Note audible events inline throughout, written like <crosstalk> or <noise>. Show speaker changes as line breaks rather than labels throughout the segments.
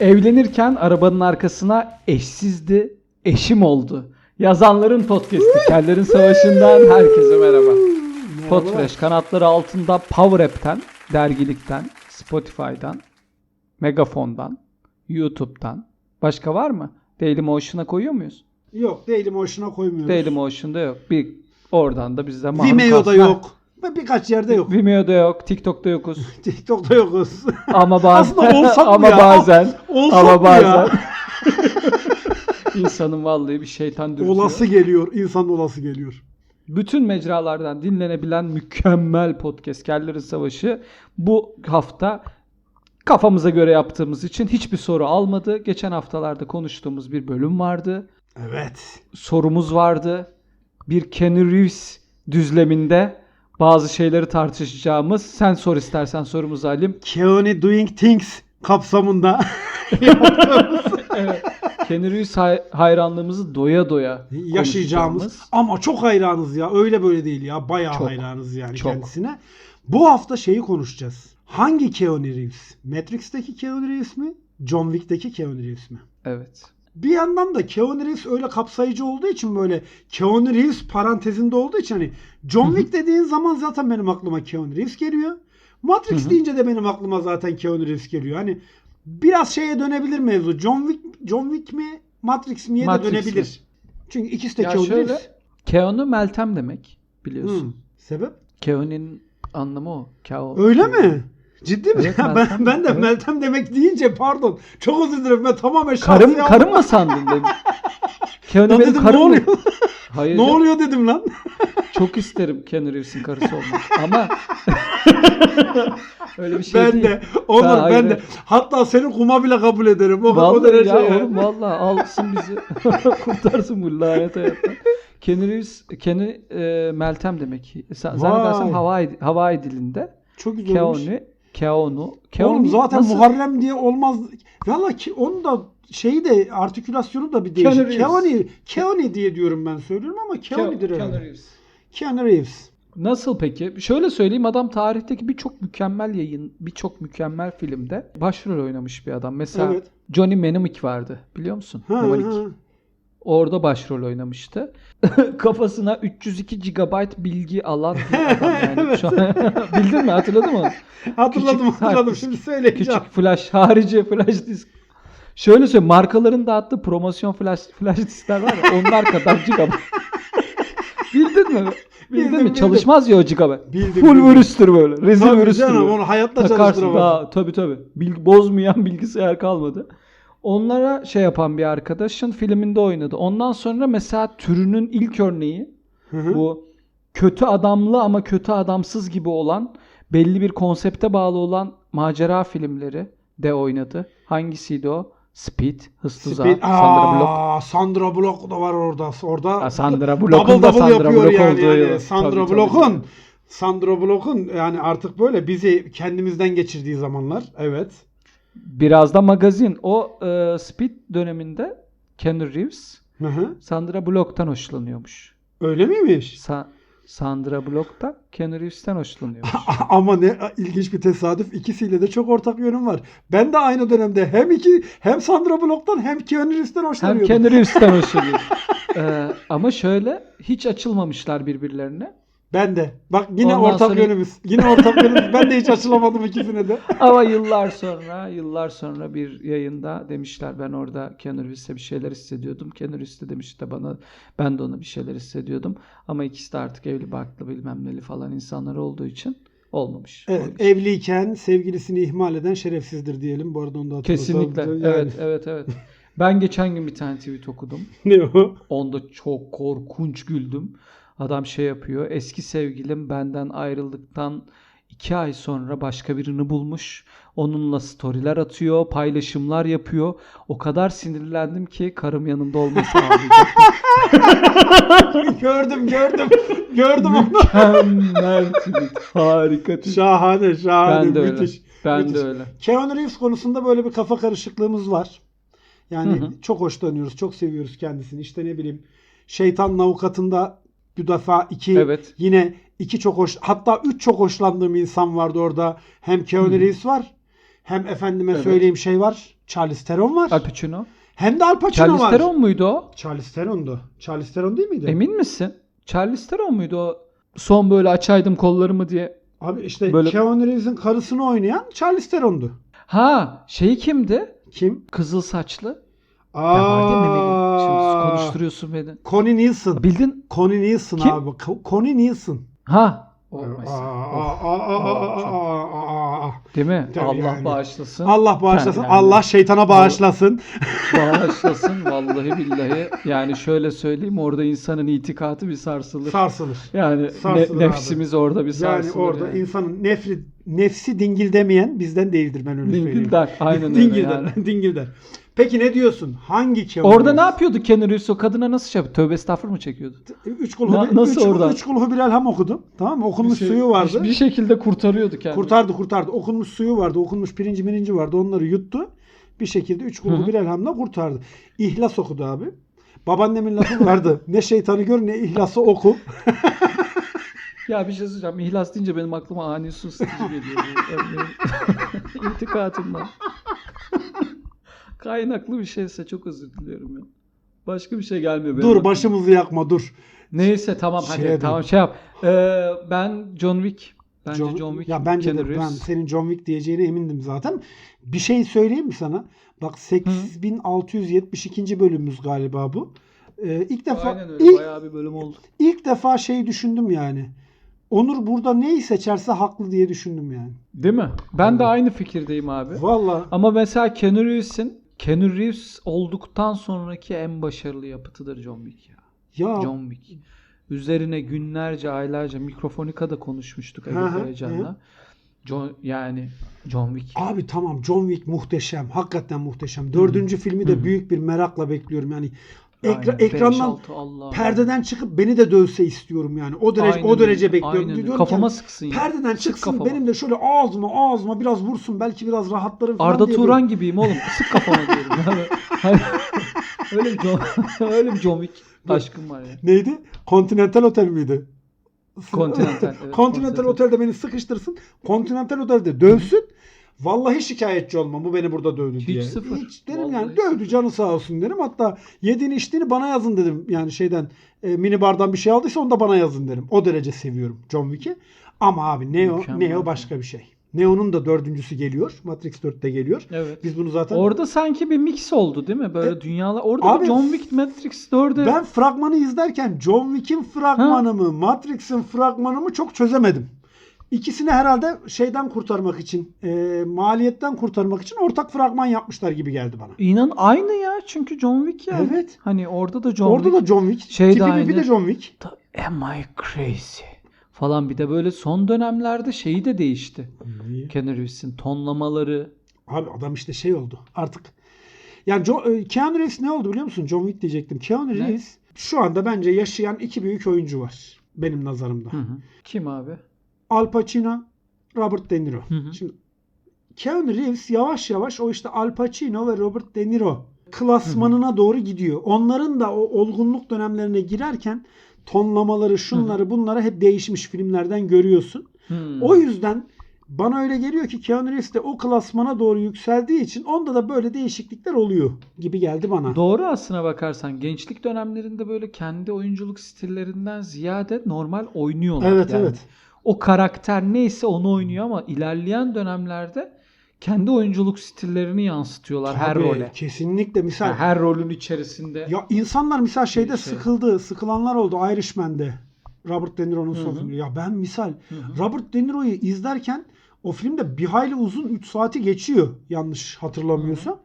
Evlenirken arabanın arkasına eşsizdi, eşim oldu. Yazanların podcast'i Kellerin Savaşı'ndan herkese merhaba. Podfresh kanatları altında Power App'ten, dergilikten, Spotify'dan, Megafon'dan, YouTube'dan. Başka var mı? Dailymotion'a koyuyor muyuz?
Yok Dailymotion'a koymuyoruz.
Dailymotion'da yok. Bir oradan da bizde
Vimeo'da yok. Birkaç yerde yok.
Vimeo'da yok, TikTok'ta yokuz. <laughs>
TikTok'ta yokuz.
Ama bazen
Aslında olsak
ama
ya?
bazen
Olsak
ama bazen
ya? <laughs>
insanın vallahi bir şeytan dürtüyor.
olası geliyor. İnsan olası geliyor.
Bütün mecralardan dinlenebilen mükemmel podcast Kellerin Savaşı bu hafta kafamıza göre yaptığımız için hiçbir soru almadı. Geçen haftalarda konuştuğumuz bir bölüm vardı.
Evet.
Sorumuz vardı. Bir Keanu Reeves düzleminde bazı şeyleri tartışacağımız. Sen sor istersen sorumuzu alayım.
Keanu Doing Things kapsamında <laughs>
Evet. Keanu Reeves hay- hayranlığımızı doya doya
yaşayacağımız ama çok hayranız ya. Öyle böyle değil ya. Bayağı
Çok.
hayranız yani
Çok.
kendisine. Bu hafta şeyi konuşacağız. Hangi Keanu Reeves? Matrix'teki Keanu Reeves mi? John Wick'teki Keanu Reeves mi?
Evet.
Bir yandan da Keanu Reeves öyle kapsayıcı olduğu için böyle Keanu Reeves parantezinde olduğu için hani John Wick dediğin zaman zaten benim aklıma Keanu Reeves geliyor. Matrix
Hı hı.
deyince de benim aklıma zaten Keanu Reeves geliyor. Hani biraz şeye dönebilir mevzu. John Wick John Wick mi Matrix miye de
Matrix
dönebilir.
mi?
Çünkü ikisi de
Ya
Keanu
şöyle
Reeves.
Keanu Meltem demek biliyorsun.
Hı. Sebep?
Keanu'nun anlamı o. Keo.
Öyle mi? Ciddi mi?
Evet, Meltem.
ben, ben de
Evet.
Meltem demek deyince pardon. Çok özür dilerim. Ben tamamen şahsi
Karım, karım mı sandın dedim. <laughs> Keanu
Lan dedim,
karım
ne
mı?
oluyor? <laughs>
Hayır.
ne oluyor dedim lan. <laughs>
Çok isterim Keanu Reeves'in karısı olmak. Ama öyle bir şey
ben
değil.
de. Onur
Ha, hayır,
ben de. Hatta seni kuma bile kabul ederim. O, o
Vallahi
derece
ya oğlum vallahi alsın bizi. Kurtarsın bu lanet hayattan. Keanu Reeves, Keanu e, Meltem demek. Zannedersem. Hawaii, Hawaii dilinde.
Çok güzel.
Keanu, Keanu. Keanu
Oğlum zaten
nasıl-
Muharrem diye olmaz. Valla ki onun da şeyi de artikülasyonu da bir
Keanu
değişik. Keanu, Keanu diye diyorum ben söylüyorum ama
Keanu
herhalde.
Reeves.
Keanu Reeves.
Nasıl peki? Şöyle söyleyeyim adam tarihteki birçok mükemmel yayın, birçok mükemmel filmde başrol oynamış bir adam. Mesela
Evet.
Johnny Mnemonic vardı biliyor musun?
Ha,
Mnemonic.
ha.
Orada başrol oynamıştı. <laughs> Kafasına 302 GB bilgi alan bir adam yani. <laughs> Şu an, <laughs> bildin mi? Hatırladın mı?
Hatırladım
Küçük
hatırladım. Şimdi söyleyeceğim.
Küçük flash, harici flash disk. Şöyle söyleyeyim, markaların dağıttığı promosyon flash, flash diskler var ya, onlar kadar GB. Bildin mi? Bildin
Bildim,
mi?
bildim.
Çalışmaz ya o GB.
Bildim,
Full
bildim.
virüstür böyle. Rezil
Tabii
virüstür.
canım
böyle.
onu hayatta
Takarsın
çalıştıramazsın.
daha tabii tabii. Bilgi, bozmayan bilgisayar kalmadı. Onlara şey yapan bir arkadaşın filminde oynadı. Ondan sonra mesela türünün ilk örneği
Hı hı.
bu kötü adamlı ama kötü adamsız gibi olan belli bir konsepte bağlı olan macera filmleri de oynadı. Hangisiydi o? Speed, Hız Tuzağı,
Speed-
Sandra Bullock.
Aa, Sandra Bullock da var orada. Orada
Ha, Sandra
double
Bullock'un da
double
Sandra
yapıyor
Bullock
yani.
olduğu
yani. Sandra
tabii.
Sandra Bullock'un yani artık böyle bizi kendimizden geçirdiği zamanlar. Evet.
Biraz da magazin. O e, Speed döneminde Keanu Reeves
Hı hı.
Sandra Bullock'tan hoşlanıyormuş.
Öyle miymiş?
Sa- Sandra Bullock da Keanu Reeves'ten hoşlanıyormuş. <laughs>
Ama ne ilginç bir tesadüf. İkisiyle de çok ortak yönüm var. Ben de aynı dönemde hem iki hem Sandra Bullock'tan hem Keanu Reeves'ten
Hem
hoşlanıyordum.
Keanu Reeves'ten <laughs> hoşlanıyor. Ee, ama şöyle hiç açılmamışlar birbirlerine.
Ben de. Bak yine
Ondan
ortak
sonra-
yönümüz. Yine ortak yönümüz. Ben de hiç açılamadım ikisine de. <laughs>
Ama yıllar sonra, yıllar sonra bir yayında demişler ben orada Keanu Reeves'e bir şeyler hissediyordum. Keanu Reeves de demiş de bana ben de ona bir şeyler hissediyordum. Ama ikisi de artık evli barklı bilmem neli falan insanlar olduğu için olmamış.
Evet, evliyken sevgilisini ihmal eden şerefsizdir diyelim. Bu arada onu da hatırlatalım.
Kesinlikle.
Yani-
Evet, evet, evet. Ben geçen gün bir tane tweet okudum. <laughs>
Ne o?
Onda çok korkunç güldüm. Adam şey yapıyor. Eski sevgilim benden ayrıldıktan iki ay sonra başka birini bulmuş. Onunla storyler atıyor, paylaşımlar yapıyor. O kadar sinirlendim ki karım yanımda olmasa ağlayacaktım. <laughs>
gördüm gördüm. Gördüm onu.
Mükemmel tweet. Harika tweet.
Şahane şahane.
Ben de öyle.
müthiş.
Ben
müthiş.
de öyle.
Keanu Reeves konusunda böyle bir kafa karışıklığımız var. Yani
Hı hı.
çok hoşlanıyoruz, çok seviyoruz kendisini. İşte ne bileyim Şeytanın Avukatı'nda bir defa iki
Evet.
yine iki çok hoş hatta üç çok hoşlandığım insan vardı orada. Hem Keanu
hı.
Reeves var Hem efendime
Evet.
söyleyeyim şey var. Charlize Theron var.
Al Pacino.
Hem de Al Pacino
Charlize
var.
Theron muydu o?
Charlize Theron'du. Charlize Theron değil miydi?
Emin misin? Charlize Theron muydu o? Son böyle açaydım kollarımı diye.
Abi işte
Böyle-
Keanu Reeves'in karısını oynayan Charlize Theron'du.
Ha şeyi kimdi?
Kim?
Kızıl saçlı.
Aa,
Ya vardı ya memeli. Şimdi konuşturuyorsun beni.
Connie Nielsen.
Bildin?
Connie Nielsen
Kim?
abi. Co- Connie Nielsen.
Ha. Oh. Değil mi?
Tabii
Allah
yani.
bağışlasın.
Allah bağışlasın.
Yani.
Allah şeytana bağışlasın. <laughs>
Bağışlasın vallahi billahi. Yani şöyle söyleyeyim orada insanın itikatı bir sarsılır.
Sarsılır.
yani ne-
Sarsılır abi.
nefsimiz orada bir
Yani
sarsılır.
orada
yani.
insanın nefri, nefsi dingil demeyen bizden değildir ben öyle söyleyeyim.
Dingildar. Aynen <laughs> öyle
Dingildar.
yani. <laughs>
Dingildar. Peki ne diyorsun? Hangi Keanu
Orada
Reeves?
ne yapıyordu Keanu Reeves o kadına nasıl şey yapıyor? Tövbe estağfurullah mı çekiyordu?
Üç kulhu,
Na-
bir-
nasıl
üç,
orada?
Üç kulhu Bilal Ham okudum. Tamam mı? Okunmuş
Bir şey-
suyu vardı.
Bir, bir şekilde kurtarıyordu kendini.
Kurtardı kurtardı. Okunmuş suyu vardı. Okunmuş pirinci mirinci vardı. Onları yuttu. Bir şekilde üç
Hı
kulhu
hı.
Bilal Ham'la kurtardı. İhlas okudu abi. Babaannemin lafı vardı. <laughs> ne şeytanı gör ne ihlası oku.
Ya bir şey söyleyeceğim. İhlas deyince benim aklıma ani su geliyor. <laughs> Örneğin. <laughs> Kaynaklı bir şeyse çok özür diliyorum ya. Başka bir şey gelmiyor benim
dur
aklıma.
başımızı yakma dur.
Neyse tamam hadi
Şeye
tamam şey yap. Ee, ben John Wick. Bence John, Wick.
Ya bence de ben senin John Wick diyeceğine emindim zaten. Bir şey söyleyeyim mi sana? Bak 8672. bölümümüz galiba bu. Ee, ilk defa
Aynen öyle
ilk,
bayağı bir bölüm oldu.
ilk defa şey düşündüm yani. Onur burada neyi seçerse haklı diye düşündüm yani.
Değil mi? Ben de aynı fikirdeyim abi.
Vallahi
Ama mesela Keanu Reeves'in Keanu Reeves olduktan sonraki en başarılı yapıtıdır John Wick ya.
ya
John Wick. Üzerine günlerce, aylarca mikrofonikada konuşmuştuk Ali Kayacan'la. John, yani John Wick.
abi tamam John Wick muhteşem. Hakikaten muhteşem. Dördüncü filmi de büyük bir merakla bekliyorum yani. Ekra- ekrandan
altı, Allah.
perdeden çıkıp beni de dövse istiyorum yani. O derece
Aynen
o derece
öyle,
bekliyorum.
aynen öyle.
Diyorum ki,
Kafama sıksın ya.
Perdeden
Sık
çıksın
kafama.
benim de şöyle ağzıma ağzıma biraz vursun belki biraz rahatlarım falan
Arda
diye
Turan gibiyim oğlum. Sık kafama diyorum. <laughs> Yani, hani, öyle bir John, <laughs> öyle bir Wick aşkım var ya.
böyle- Neydi? Continental Otel miydi?
Continental, evet,
Continental
Continental.
Otel'de beni sıkıştırsın. Continental Otel'de dövsün. Vallahi şikayetçi olmam. Bu beni burada dövdü
Hiç
diye.
sıfır.
Hiç derim
Vallahi
yani dövdü canı sağ olsun derim. Hatta yediğini içtiğini bana yazın dedim. Yani şeyden e, mini bardan bir şey aldıysa onu da bana yazın derim. O derece seviyorum John Wick'i. Ama abi Neo,
Mükemmel.
Neo başka bir şey. Neo'nun da dördüncüsü geliyor. Matrix 4'te geliyor.
Evet.
Biz bunu zaten
Orada sanki bir mix oldu değil mi? Böyle
E,
dünyalar. Orada
abi,
John Wick Matrix 4'e
Ben fragmanı izlerken John Wick'in fragmanı mı, Matrix'in fragmanı mı çok çözemedim. İkisini herhalde şeyden kurtarmak için, e, maliyetten kurtarmak için ortak fragman yapmışlar gibi geldi bana.
İnan aynı ya çünkü John Wick yani.
Evet.
Hani orada da John
Orada
Wick.
da John Wick.
Şey de
tipi
aynı.
mipi de John Wick.
Da- Am I crazy? Falan bir de böyle son dönemlerde şeyi de değişti. Keanu Reeves'in tonlamaları.
Abi adam işte şey oldu artık. Yani Jo- e, Keanu Reeves ne oldu biliyor musun? John Wick diyecektim. Keanu
Ne?
Reeves şu anda bence yaşayan iki büyük oyuncu var. Benim nazarımda.
Hı hı. Kim abi?
Al Pacino, Robert De Niro.
Hı hı.
Şimdi Keanu Reeves yavaş yavaş o işte Al Pacino ve Robert De Niro klasmanına doğru gidiyor. Onların da o olgunluk dönemlerine girerken tonlamaları, şunları, bunları hep değişmiş filmlerden görüyorsun.
Hmm.
O yüzden bana öyle geliyor ki Keanu Reeves de o klasmana doğru yükseldiği için onda da böyle değişiklikler oluyor gibi geldi bana.
Doğru aslına bakarsan gençlik dönemlerinde böyle kendi oyunculuk stillerinden ziyade normal oynuyorlar.
Evet
Yani
evet.
O karakter neyse onu oynuyor ama ilerleyen dönemlerde kendi oyunculuk stillerini yansıtıyorlar her
Tabii,
role.
Kesinlikle misal.
Yani her rolün içerisinde.
Ya insanlar misal şeyde
şey.
sıkıldı. Sıkılanlar oldu Irishman'de. Robert De Niro'nun son filmi. Ya ben misal
Hı hı.
Robert De Niro'yu izlerken o filmde bir hayli uzun 3 saati geçiyor yanlış hatırlamıyorsam.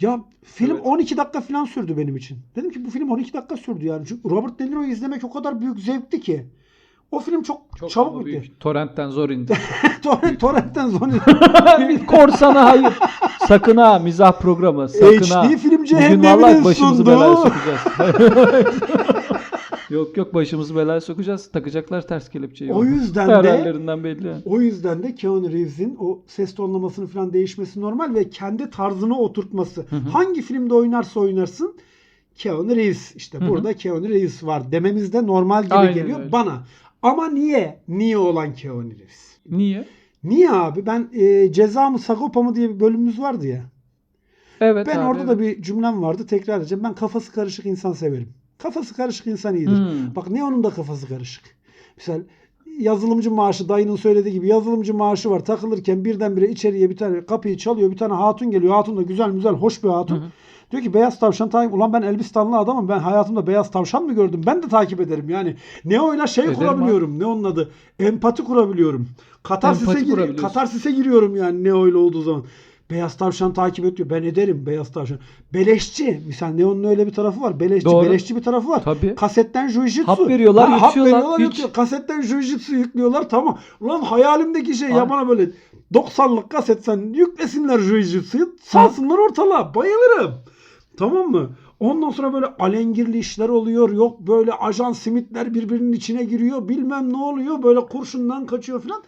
Ya film
Evet.
12 dakika falan sürdü benim için. Dedim ki bu film 12 dakika sürdü yani. Çünkü Robert De Niro'yu izlemek o kadar büyük zevkti ki. O film çok,
Çok
çabuk bitti.
Torrent'ten zor indi. <laughs>
Torrent, torrentten sonra <laughs>
Bir Korsana hayır. Sakın ha mizah programı. Sakın ha.
HD film
Bugün
cehenneminin
başımızı
sunduğu-
belaya <laughs> sokacağız. yok yok başımızı belaya sokacağız. Takacaklar ters kelepçeyi.
O yüzden de-
belli. yani.
O yüzden de Keanu Reeves'in o ses tonlamasını falan değişmesi normal ve kendi tarzını oturtması.
hı.
Hangi filmde oynarsa oynarsın Keanu Reeves işte
Hı hı.
burada Keanu Reeves var dememiz de normal gibi
Aynen
geliyor
öyle.
bana. Ama niye? Niye olan Keanu Reeves?
Niye?
Niye abi? Ben e, ceza mı Sagopa mı diye bir bölümümüz vardı ya.
Evet
Ben
abi,
orada
evet.
da bir cümlem vardı. Tekrar edeceğim. Ben kafası karışık insan severim. Kafası karışık insan iyidir.
Hmm.
Bak ne onun da kafası karışık. Misal yazılımcı maaşı dayının söylediği gibi yazılımcı maaşı var. Takılırken birdenbire içeriye bir tane kapıyı çalıyor. Bir tane hatun geliyor. Hatun da güzel güzel hoş bir hatun.
Hı hı.
Diyor ki beyaz tavşan takip. Ulan ben Elbistanlı adamım. Ben hayatımda beyaz tavşan mı gördüm? Ben de takip ederim. Yani Neo'yla şey
Ederim
kurabiliyorum. Ne onun adı? Empati kurabiliyorum. Katarsis'e, gir- katarsis'e giriyorum yani Neo'yla olduğu zaman. Beyaz tavşan takip ediyor. Ben ederim beyaz tavşan. Beleşçi. Misal Neo'nun öyle bir tarafı var. Beleşçi,
Doğru.
beleşçi bir tarafı var.
Tabii.
Kasetten jujitsu.
Hap veriyorlar,
hap
yutuyorlar.
veriyorlar,
Hiç-
yutuyor. Kasetten jujitsu yüklüyorlar. Tamam. Ulan hayalimdeki şey ya
Aynen.
bana böyle 90'lık kaset sen yüklesinler jujitsu'yu. Salsınlar ortalığa. Bayılırım. Tamam mı? Ondan sonra böyle alengirli işler oluyor. Yok böyle ajan simitler birbirinin içine giriyor. Bilmem ne oluyor. Böyle kurşundan kaçıyor falan.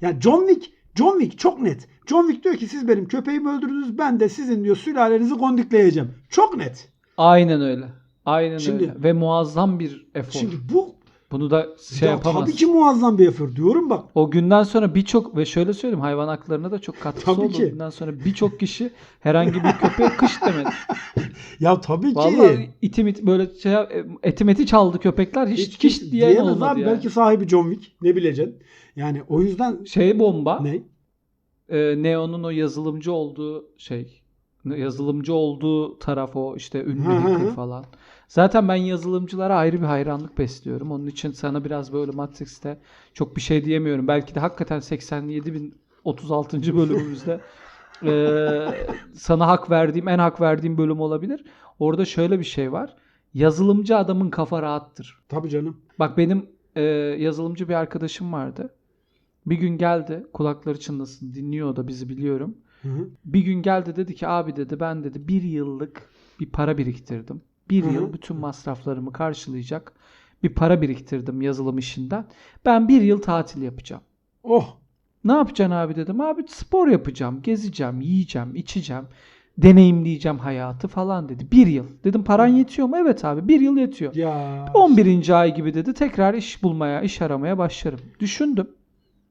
Yani John Wick John Wick çok net. John Wick diyor ki siz benim köpeğimi öldürdünüz. Ben de sizin diyor sülalenizi gondikleyeceğim. Çok net.
Aynen öyle. Aynen
Şimdi-
öyle. Ve muazzam bir efor.
Şimdi bu
Bunu da şey
ya
yapamaz.
tabii ki muazzam bir efor diyorum bak.
O günden sonra birçok ve şöyle söyleyeyim hayvan haklarına da çok katkısı
Tabii
oldu.
ki.
Günden sonra birçok kişi herhangi bir köpeğe kış demedi. <laughs>
Ya tabii ki.
Vallahi itim it böyle şey etim eti çaldı köpekler hiç,
Hiç
kiş diyen
diyemez
olmadı
abi.
yani.
Belki sahibi John Wick. Ne bileceksin? Yani o yüzden
Şey bomba.
ne?
e, Neo'nun o yazılımcı olduğu şey yazılımcı olduğu taraf o işte ünlü
Hı hı
hacker
hı.
falan. Zaten ben yazılımcılara ayrı bir hayranlık besliyorum. Onun için sana biraz böyle Matrix'te çok bir şey diyemiyorum. Belki de hakikaten 87 bin 36. bölümümüzde <laughs> e, sana hak verdiğim en hak verdiğim bölüm olabilir. Orada şöyle bir şey var. Yazılımcı adamın kafa rahattır.
Tabii canım.
Bak benim e, yazılımcı bir arkadaşım vardı. Bir gün geldi kulakları çınlasın dinliyor da bizi biliyorum.
Hı hı.
Bir gün geldi dedi ki abi dedi ben dedi bir yıllık bir para biriktirdim. Bir yıl bütün masraflarımı karşılayacak bir para biriktirdim yazılım işinden. Ben bir yıl tatil yapacağım.
Oh.
Ne yapacaksın abi dedim. Abi spor yapacağım, gezeceğim, yiyeceğim, içeceğim, deneyimleyeceğim hayatı falan dedi. Bir yıl. Dedim paran yetiyor mu? Evet abi bir yıl yetiyor.
Ya.
11. ay gibi dedi tekrar iş bulmaya, iş aramaya başlarım. Düşündüm.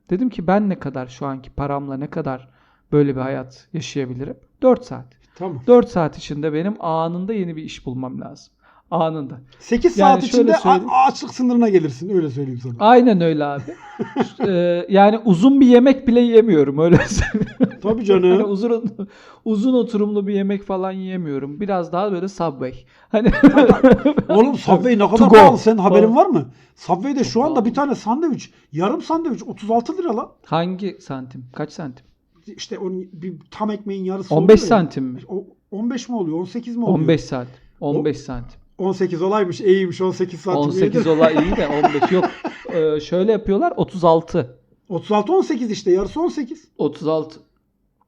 Dedim ki ben ne kadar şu anki paramla ne kadar böyle bir hayat yaşayabilirim? 4 saat.
Tamam.
4 saat içinde benim anında yeni bir iş bulmam lazım. Anında.
8
Yani
saat içinde
söyleyeyim.
açlık sınırına gelirsin. Öyle söyleyeyim sana.
Aynen öyle abi. <laughs> Ee, yani uzun bir yemek bile yemiyorum öyle söyleyeyim.
Tabii canım.
uzun uzun oturumlu bir yemek falan yiyemiyorum. Biraz daha böyle Subway. Hani <laughs>
Oğlum Subway ne kadar pahalı. Senin haberin var mı? Subway'de şu anda bir tane sandviç, yarım sandviç 36 lira lan.
hangi santim? Kaç santim?
İşte onun bir tam ekmeğin yarısı
15
oluyor ya.
santim mi?
O- 15 mi oluyor? 18 mi oluyor?
15 saat. 15 santim.
18 olaymış. İyiymiş 18 santim.
18
iyidir.
olay iyi de <laughs> 15 yok. Ee, şöyle yapıyorlar 36.
36 18 işte yarısı 18.
36.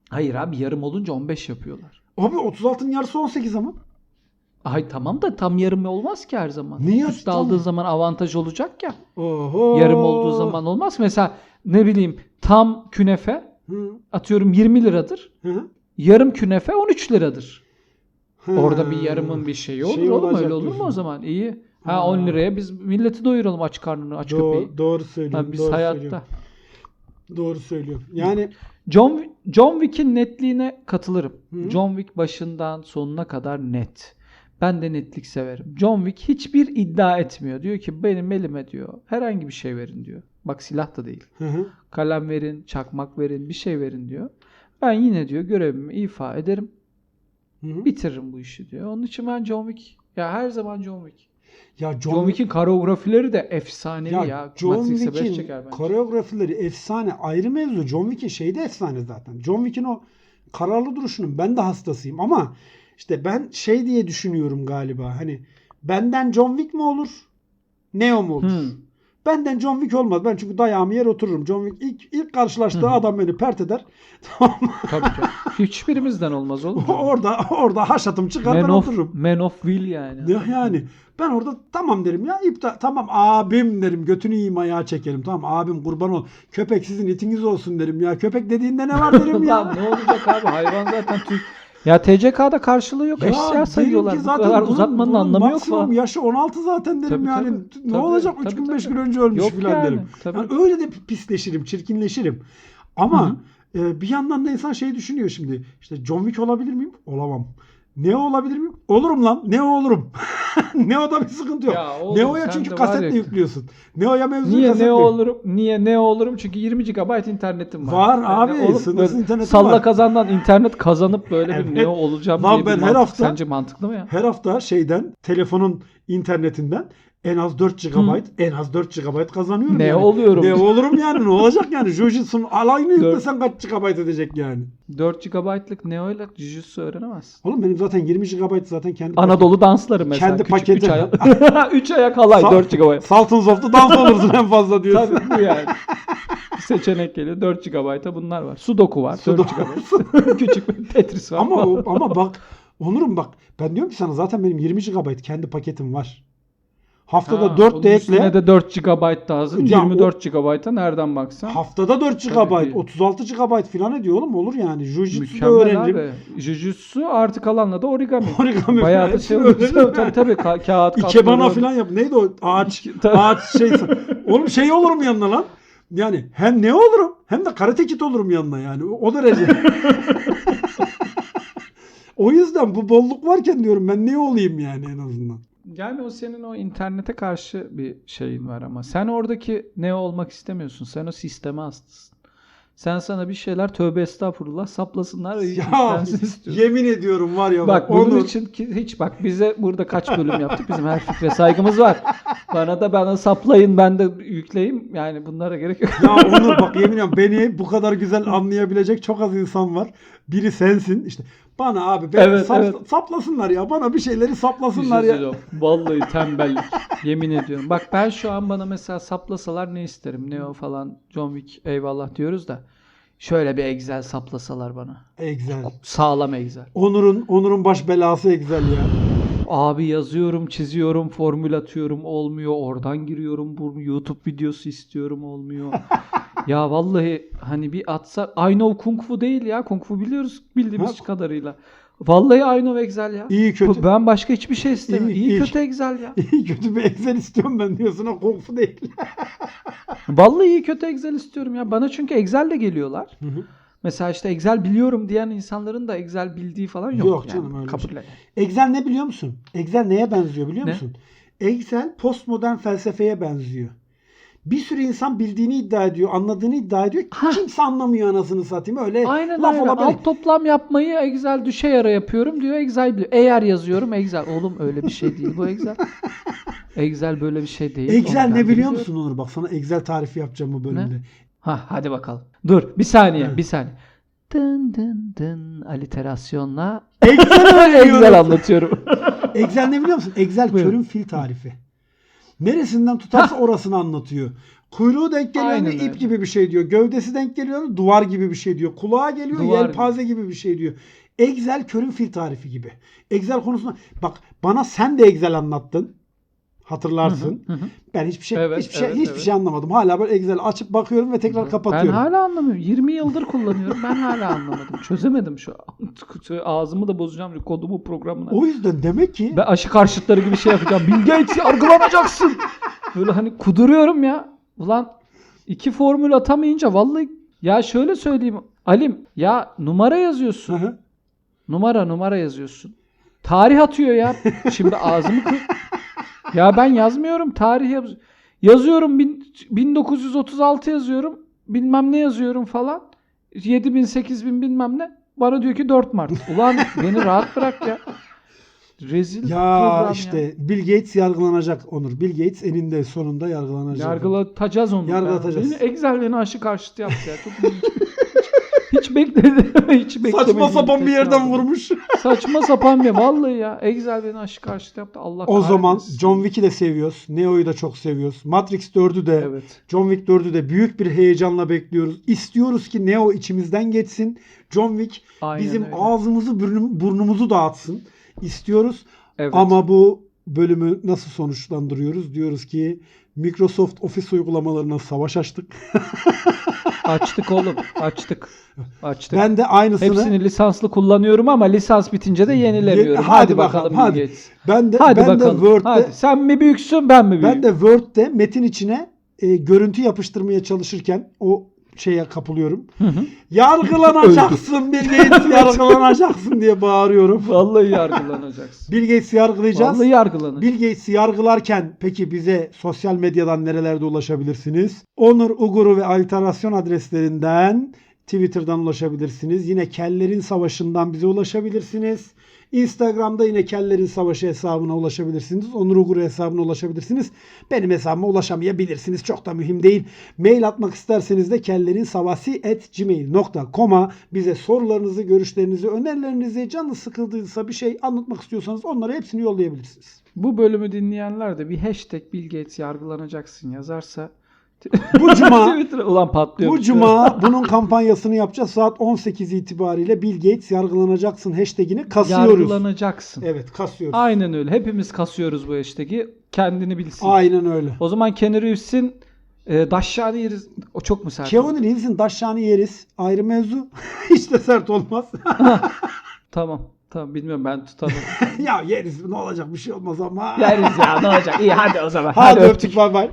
Hayır abi yarım olunca 15 yapıyorlar.
Abi 36'nın yarısı 18 ama.
Ay tamam da tam yarım olmaz ki her zaman.
Niye
Üst
tam-
aldığı zaman avantaj olacak ya.
Oho.
Yarım olduğu zaman olmaz. Mesela ne bileyim tam künefe
Hı,
atıyorum 20 liradır.
hı,
Yarım künefe 13 liradır.
hı.
Orada bir yarımın bir şeyi olur
Şey
oğlum öyle olur mu o zaman? İyi. Ha
Ha.
10 liraya biz milleti doyuralım aç karnını aç köpeği.
Doğru, söylüyorsun.
Ha, biz
doğru
hayatta.
söylüyorsun. Doğru söylüyorum. Yani
John John Wick'in netliğine katılırım.
Hı.
John Wick başından sonuna kadar net. Ben de netlik severim. John Wick hiçbir iddia etmiyor. Diyor ki benim elime diyor herhangi bir şey verin diyor. Bak silah da değil.
hı hı.
Kalem verin, çakmak verin, bir şey verin diyor. Ben yine diyor görevimi ifa ederim.
Hı hı.
Bitiririm bu işi diyor. Onun için ben John Wick. Ya her zaman John Wick.
Ya
John, Wick'in koreografileri de efsanevi ya.
ya, John Wick'in koreografileri efsane. Ayrı mevzu. John Wick'in şeyi de efsane zaten. John Wick'in o kararlı duruşunun ben de hastasıyım ama işte ben şey diye düşünüyorum galiba. Hani benden John Wick mi olur? Neo mu olur?
Hmm.
Benden John Wick olmaz. Ben çünkü dayağımı yer otururum. John Wick ilk, ilk karşılaştığı
Hı hı.
adam beni pert eder. <laughs> Tamam?
Tabii ki. Hiçbirimizden olmaz oğlum. <laughs>
orada orada haşatım çıkar
Man
ben
of,
otururum.
Man of Will yani.
Ya yani ben orada tamam derim ya iptal tamam abim derim götünü yiyeyim ayağa çekerim tamam abim kurban ol köpek sizin itiniz olsun derim ya köpek dediğinde ne var derim
Lan <laughs>
ya.
ne olacak abi hayvan zaten Türk. Ya TCK'da karşılığı yok.
Ya
Eşya sayıyorlar. Bu kadar
bunun-
uzatmanın
bunun
anlamı yok falan.
yaşı 16 zaten derim
Tabii,
yani.
tabii,
ne
tabii,
olacak 3
tabii,
gün 5
tabii.
gün önce ölmüş
Yok
filan
yani,
derim.
tabii.
Yani öyle de pisleşirim, çirkinleşirim. Ama e, bir yandan da insan şey düşünüyor şimdi. İşte John Wick olabilir miyim? Olamam. Neo olabilir miyim? Olurum lan. Neo olurum. <laughs> Neo'da bir sıkıntı yok.
Ya oğlum,
Neo'ya çünkü kasetle
ya-
yüklüyorsun. Neo'ya mevzuyu
Niye
kasetle
ne
yük-
olurum? Niye ne olurum? Çünkü 20 GB internetim var.
Var
Yani
abi,
oğlum
sınırsız internetim
Salla
var.
kazandan internet kazanıp böyle
Evet.
bir ne olacağım
Lan
diye bir
ben her
mantık
hafta-
sence mantıklı mı ya?
Her hafta şeyden telefonun internetinden en az 4 GB en az 4 GB kazanıyorum.
Ne
yani.
oluyorum?
Ne olurum yani ne olacak yani? <laughs> Jujutsu'nun alayını yüklesen kaç GB edecek yani?
4 GB'lık Neo'yla Jujutsu öğrenemezsin.
Oğlum benim zaten 20 GB zaten kendi
Anadolu dansları mesela.
Kendi
Küçük
paketi. <laughs> <laughs>
üç ayak, 3 ayak halay
Sa-
4 GB.
Sultans of the Dance olursun en fazla diyorsun.
Tabii bu yani. Seçenek geliyor. 4 GB'a bunlar var. Sudoku var. 4
Sudoku.
GB. Küçük bir Tetris var.
ama ama bak Onurum bak ben diyorum ki sana zaten benim 20 GB kendi paketim var. Haftada
Ha,
4
onun
de ekle.
de 4 GB lazım.
Ya o-
24 GB'a nereden baksan.
Haftada 4
Tabii
GB,
ki.
36 GB falan ediyor oğlum olur yani. Jujutsu da öğrenirim.
abi. Jujutsu artı kalanla da origami. <laughs>
Origami
Bayağı da şey <laughs>
öğrenirim.
tabii tabii ka- kağıt
İkebana falan yap. Neydi o? Ağaç. Ağaç şey. <laughs> Oğlum şey olurum yanına lan. Yani hem ne olurum hem de karate kit olurum yanına yani. O o derece. o yüzden bu bolluk varken diyorum ben ne olayım yani en azından.
Yani o senin o internete karşı bir şeyin var ama sen oradaki ne olmak istemiyorsun. Sen o sisteme hastasın. Sen sana bir şeyler tövbe estağfurullah saplasınlar. <laughs>
Ya yemin ediyorum var ya
Bak bunun
Onur-
için ki hiç bak bize burada kaç bölüm yaptık. Bizim her fikre saygımız var. Bana da bana saplayın ben de yükleyeyim. Yani bunlara gerek yok.
Ya Onur bak yemin ediyorum beni bu kadar güzel anlayabilecek çok az insan var. Biri sensin. İşte bana abi beni
Evet,
sap-
evet.
saplasınlar ya. Bana bir şeyleri saplasınlar
Bir şey
ya.
Vallahi tembellik. Yemin ediyorum. Bak ben şu an bana mesela saplasalar ne isterim? Neo falan John Wick eyvallah diyoruz da. Şöyle bir Excel saplasalar bana.
Excel.
Sağlam Excel.
Onur'un Onur'un baş belası Excel ya.
Abi yazıyorum, çiziyorum, formül atıyorum olmuyor. Oradan giriyorum. Bu YouTube videosu istiyorum olmuyor. <laughs> ya vallahi hani bir atsa I know Kung Fu değil ya. Kung Fu biliyoruz bildiğimiz
Ha.
kadarıyla. Vallahi I know Excel ya.
İyi kötü.
Ben başka hiçbir şey istemiyorum.
İyi,
İyi,
iyi.
kötü Excel ya.
İyi kötü bir Excel istiyorum ben diyorsun o kung fu değil.
Vallahi iyi kötü Excel istiyorum ya. Bana çünkü Excel de geliyorlar. Mesela işte Excel biliyorum diyen insanların da Excel bildiği falan yok.
Yok
yani.
canım, öyle
Kabul
şey. Excel ne biliyor musun? Excel neye benziyor biliyor
Ne?
musun? Excel postmodern felsefeye benziyor. Bir sürü insan bildiğini iddia ediyor, anladığını iddia ediyor.
Ha.
Kimse anlamıyor anasını satayım. Öyle
Aynen
laf
öyle.
ola böyle.
Alt toplam yapmayı Excel düşe yara yapıyorum diyor. Excel biliyor. Eğer yazıyorum Excel. Oğlum öyle bir şey değil bu Excel. <laughs> Excel böyle bir şey değil.
Excel ne biliyor
biliyorum.
musun Onur? Bak sana Excel tarifi yapacağım bu bölümde.
Ha hadi bakalım. Dur bir saniye bir saniye. Dın dın dın aliterasyonla <laughs>
Excel.
Excel anlatıyorum.
Excel ne biliyor musun? Excel
Buyurun.
körün fil tarifi. Neresinden tutarsa orasını anlatıyor. Kuyruğu denk geliyor
Aynen
ip
öyle.
gibi bir şey diyor. Gövdesi denk geliyor duvar gibi bir şey diyor. Kulağa geliyor
Duvar
yelpaze gibi bir şey diyor. Excel körün fil tarifi gibi. Excel konusunda bak bana sen de Excel anlattın. Hatırlarsın.
Hı hı.
Ben hiçbir şey
Evet,
hiçbir şey
evet,
hiçbir
evet.
şey anlamadım. Hala böyle Excel açıp bakıyorum ve tekrar
Ben
kapatıyorum.
hala anlamıyorum. 20 yıldır kullanıyorum. Ben hala anlamadım. Çözemedim şu an. <laughs> Ağzımı da bozacağım kodumu programına.
O yüzden demek ki
Ben aşı karşıtları gibi şey yapacağım. Bill Gates yargılanacaksın. Böyle hani kuduruyorum ya. Ulan iki formül atamayınca vallahi ya şöyle söyleyeyim. Alim ya numara yazıyorsun.
Hı hı.
Numara numara yazıyorsun. Tarih atıyor ya. Şimdi ağzımı kır. Ya ben yazmıyorum. Tarih yaz yazıyorum. Bin, 1936 yazıyorum. Bilmem ne yazıyorum falan. 7000 8000 bilmem ne. Bana diyor ki 4 Mart. Ulan beni rahat bırak ya. Rezil
ya işte Bill Gates yargılanacak Onur. Bill Gates eninde sonunda yargılanacak.
Yargılatacağız onu.
Yargılatacağız.
Beni Excel beni aşı karşıtı yaptı ya. Çok. <laughs> hiç bekledim. <laughs> hiç beklemedim.
Saçma sapan bir yerden vurmuş. <laughs>
Saçma sapan bir vallahi ya. Excel beni aşı karşıtı yaptı. Allah
O zaman. John Wick'i de seviyoruz. Neo'yu da çok seviyoruz. Matrix 4'ü de
Evet.
John Wick 4'ü de büyük bir heyecanla bekliyoruz. İstiyoruz ki Neo içimizden geçsin. John Wick
Aynen
bizim
öyle.
ağzımızı burnum- burnumuzu dağıtsın. İstiyoruz.
Evet.
Ama bu bölümü nasıl sonuçlandırıyoruz? Diyoruz ki Microsoft Office uygulamalarına savaş açtık. <laughs>
Açtık oğlum. Açtık. Açtık.
Ben de aynısını
Hepsini lisanslı kullanıyorum ama lisans bitince de yenilemiyorum.
Ye-
hadi,
hadi
bakalım.
hadi.
Gates.
ben de
Hadi
ben de
bakalım.
Word'de
Hadi. Sen mi büyüksün ben mi büyüğüm?
Ben de Word'de metin içine e, görüntü yapıştırmaya çalışırken o şeye kapılıyorum.
Hı hı.
Yargılanacaksın <laughs> Bill Gates yargılanacaksın diye bağırıyorum.
Vallahi yargılanacaksın.
Bill Gates'i yargılayacağız.
Vallahi yargılanacaksın.
Bill Gates'i yargılarken peki bize sosyal medyadan nerelerde ulaşabilirsiniz? Onur Uguru ve Alterasyon adreslerinden Twitter'dan ulaşabilirsiniz. Yine Kellerin Savaşı'ndan bize ulaşabilirsiniz. Instagram'da yine Kellerin Savaşı hesabına ulaşabilirsiniz. Onur Uguru hesabına ulaşabilirsiniz. Benim hesabıma ulaşamayabilirsiniz. Çok da mühim değil. Mail atmak isterseniz de kellerinsavasi.gmail.com'a bize sorularınızı, görüşlerinizi, önerilerinizi, canınız sıkıldıysa bir şey anlatmak istiyorsanız onları hepsini yollayabilirsiniz.
Bu bölümü dinleyenler de bir hashtag Bill Gates yargılanacaksın yazarsa
Bu <laughs> cuma
ulan patlıyor.
bu cuma <laughs> bunun kampanyasını yapacağız. Saat 18 itibariyle Bill Gates yargılanacaksın hashtagini kasıyoruz.
yargılanacaksın.
Evet kasıyoruz.
Aynen öyle. Hepimiz kasıyoruz bu hashtag'i. Kendini bilsin.
Aynen öyle.
O zaman Keanu Reeves'in e, daşşağını yeriz. O çok mu sert?
Keanu Reeves'in daşşağını yeriz. Ayrı mevzu. <laughs> Hiç de sert olmaz.
Tamam. Tamam bilmiyorum ben tutamam.
ya yeriz ne olacak bir şey olmaz ama.
Yeriz ya ne olacak? İyi hadi o zaman.
Hadi öptük bay bay.